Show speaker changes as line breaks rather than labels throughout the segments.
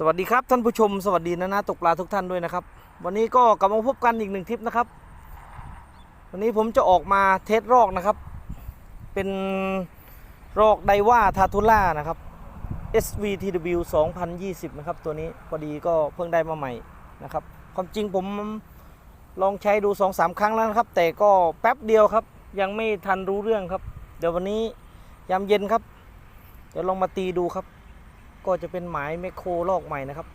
สวัสดีครับท่านผู้ชมสวัสดีนะนะตกปลาทุกท่านด้วยนะครับ วันนี้ก็กลับมาพบกันอีกหนึ่งทริปนะครับ วันนี้ผมจะออกมาเทสรอกนะครับ เป็นรอกไดว่าทาทูล่านะครับ SVTW 2020 นะครับ ตัวนี้พอดีก็เพิ่งได้มาใหม่นะครับ ความจริงผมลองใช้ดู 2-3 ครั้งแล้วนะครับ แต่ก็แป๊บเดียวครับ ยังไม่ทันรู้เรื่องครับ เดี๋ยววันนี้ยามเย็นครับเดี๋ยวลองมาตีดูครับ ก็จะเป็นหมายแมคโครลอกใหม่นะครับ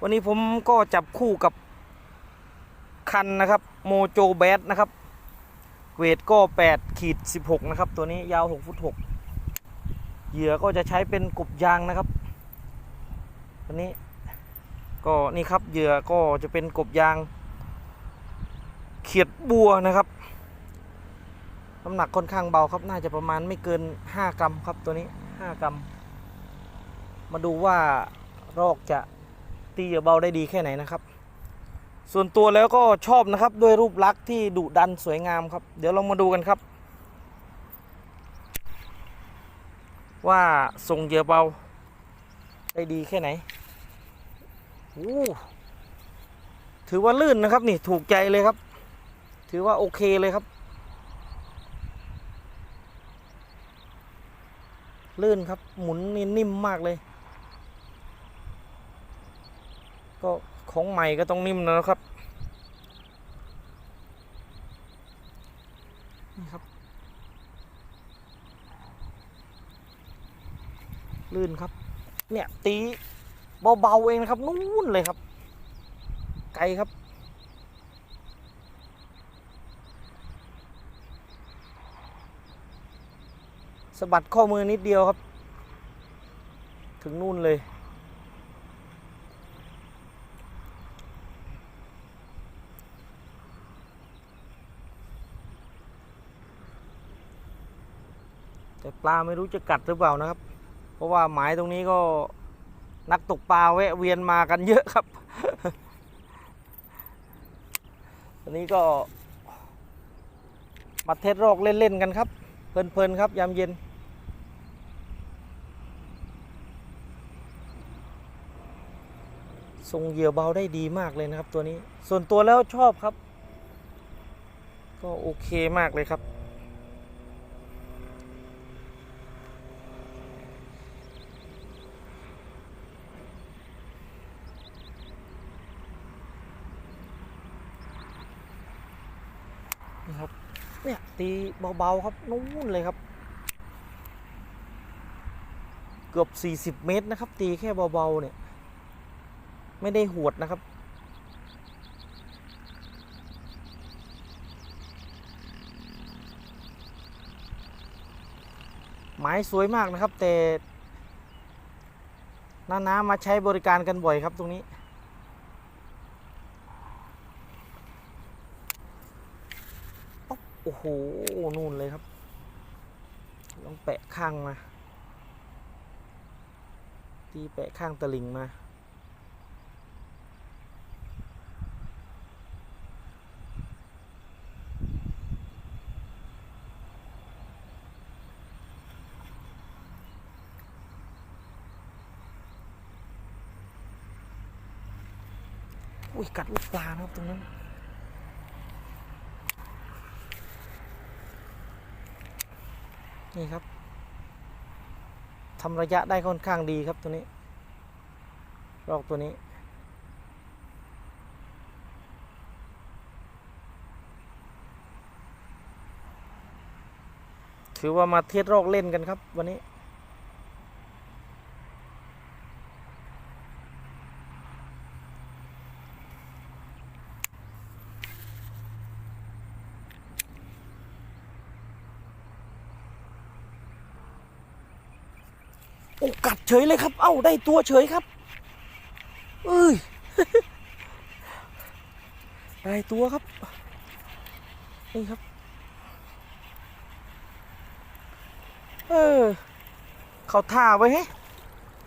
วันนี้ผมก็จับคู่กับคันนะครับโมโจแบดนะครับ เวทก็8ขีด16 นะครับ ตัวนี้ยาว6ฟุต6เหยื่อก็จะใช้เป็นกบยางนะครับตัวนี้ก็นี่ครับเหยื่อก็จะเป็นกบยาง เขียดบัวนะครับน้ำหนักค่อนข้างเบาครับน่าจะประมาณไม่เกิน 5 กรัมครับตัวนี้ 5 กรัม มาดูว่ารอกจะตีเยาเบาได้ดีแค่ไหนนะครับ ส่วนตัวแล้วก็ชอบนะครับด้วยรูปลักษณ์ที่ดุดันสวยงามครับ เดี๋ยวเรามาดูกันครับ ว่าส่งเหยื่อเบาได้ดีแค่ไหนโอ้ถือว่าลื่นนะครับนี่ถูกใจเลยครับ ถือว่าโอเคเลยครับ ลื่นครับหมุนนี่นิ่มมากเลย ก็ของใหม่ก็ต้องนิ่มนะครับนี่ครับ ลื่นครับ เนี่ยตีเบาๆเองนะครับ นู่นเลยครับ ไกลครับสะบัดข้อมือนิดเดียวครับ ถึงนู่นเลย แต่ปลาไม่รู้จะกัดหรือเปล่านะครับ เพราะว่าหมายตรงนี้ก็นักตกปลาแวะเวียนมากันเยอะครับตอนนี้ก็มาเทสรอกเล่น ๆ กันครับ เพลิน ๆ ครับ ยามเย็น ทรงเหยื่อเบาได้ดีมากเลยนะครับตัวนี้ ส่วนตัวแล้วชอบครับ ก็โอเคมากเลยครับ ครับ เนี่ยตีเบาๆครับนู่นเลยครับ เกือบ 40 เมตรนะครับ ตีแค่เบาๆเนี่ย ไม่ได้หวดนะครับหมายสวยมากนะครับ แต่น้าๆมาใช้บริการกันบ่อยครับตรงนี้ โอ้โหนู่นเลยครับ ลองแปะข้างมา ตีแปะข้างตะลิงมา อุ้ย กัดลูกปลานะครับตรงนั้น นี่ครับทำระยะได้ค่อนข้างดีครับตัวนี้รอกตัวนี้ถือว่ามาเทสรอกเล่นกันครับ วันนี้ โอ้กัดเฉยเลยครับ เอ้าได้ตัวเฉยครับเอ้ยได้ตัวครับนี่ครับ เออ เขาท่าไว้ให้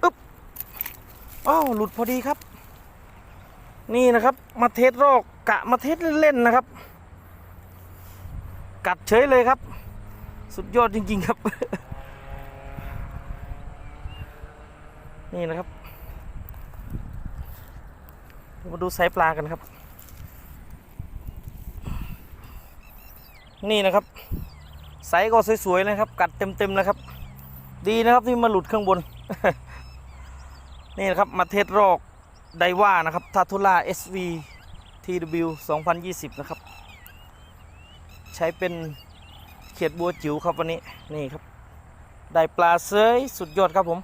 อึ๊บอ้าวหลุดพอดีครับ นี่นะครับ มาเทสรอกกะมาเทสเล่นๆนะครับ กัดเฉยเลยครับ สุดยอดจริง ๆ ครับ นี่นะครับ มาดูไซส์ปลากันครับ นี่นะครับ ไซส์ก็สวยๆนะครับ กัดเต็มๆนะครับ ดีนะครับที่มาหลุดข้างบน นี่นะครับ มาเทสรอกไดว่านะครับทาทุล่า SV TW 2020 นะครับ ใช้เป็นเขียดบัวจิ๋วครับวันนี้ นี่ครับ ได้ปลาเซยสุดยอดครับผม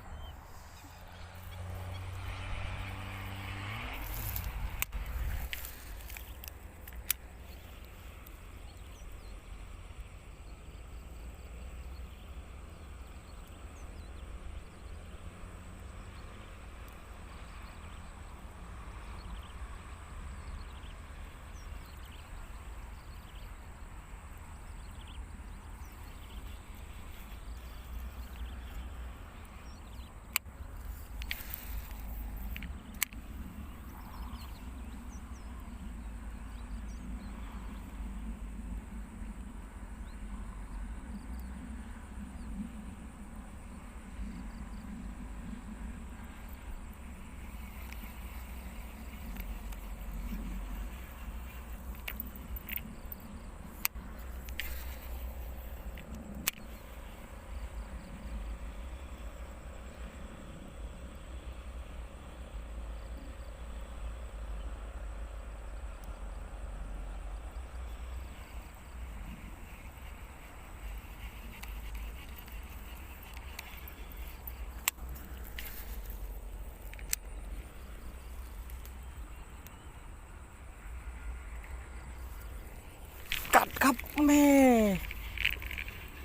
กัดครับแม่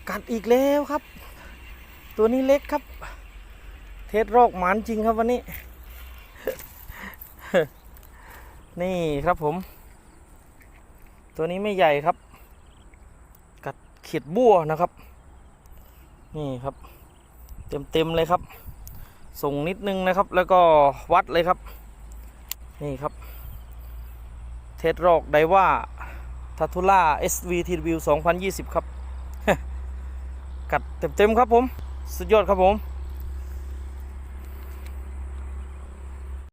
กัดอีกแล้วครับ ตัวนี้เล็กครับ เทสโรคหมานจริงครับวันนี้ นี่ครับผม ตัวนี้ไม่ใหญ่ครับ กัดเขียดบัวนะครับ นี่ครับ เต็มเต็มเลยครับ ส่งนิดนึงนะครับ แล้วก็วัดเลยครับ นี่ครับ เทสโรคไดว่า ทัตุล่า SV TW 2020 ครับ กัดเต็มๆครับผม สุดยอดครับผม